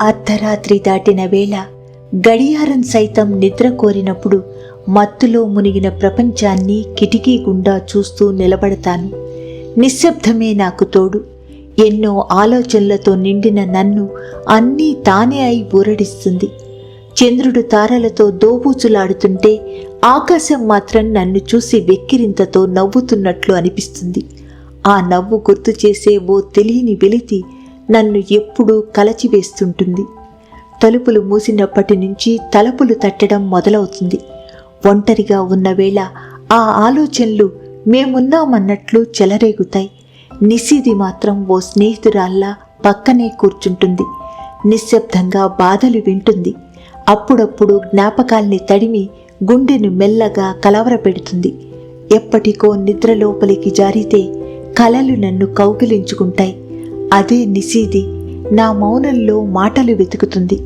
అర్ధరాత్రి దాటిన వేళ గడియారం సైతం నిద్ర కోరినప్పుడు మత్తులో మునిగిన ప్రపంచాన్ని కిటికీ గుండా చూస్తూ నిలబడతాను. నిశ్శబ్దమే నాకు తోడు. ఎన్నో ఆలోచనలతో నిండిన నన్ను అన్నీ తానే అయి ఊరడిస్తుంది. చంద్రుడు తారలతో దోబూచులాడుతుంటే ఆకాశం మాత్రం నన్ను చూసి వెక్కిరింతతో నవ్వుతున్నట్లు అనిపిస్తుంది. ఆ నవ్వు గుర్తు చేసే ఓ తెలియని వెలితి నన్ను ఎప్పుడూ కలచివేస్తుంటుంది. తలుపులు మూసినప్పటి నుంచి తలుపులు తట్టడం మొదలవుతుంది. ఒంటరిగా ఉన్న వేళ ఆ ఆలోచనలు మేమున్నామన్నట్లు చెలరేగుతాయి. నిశీది మాత్రం ఓ స్నేహితురాల్లా పక్కనే కూర్చుంటుంది. నిశ్శబ్దంగా బాధలు వింటుంది. అప్పుడప్పుడు జ్ఞాపకాల్ని తడిమి గుండెను మెల్లగా కలవరపెడుతుంది. ఎప్పటికో నిద్ర లోపలికి జారితే కలలు నన్ను కౌగిలించుకుంటాయి. అదే నిశీది నా మౌనంలో మాటలు వెతుకుతుంది.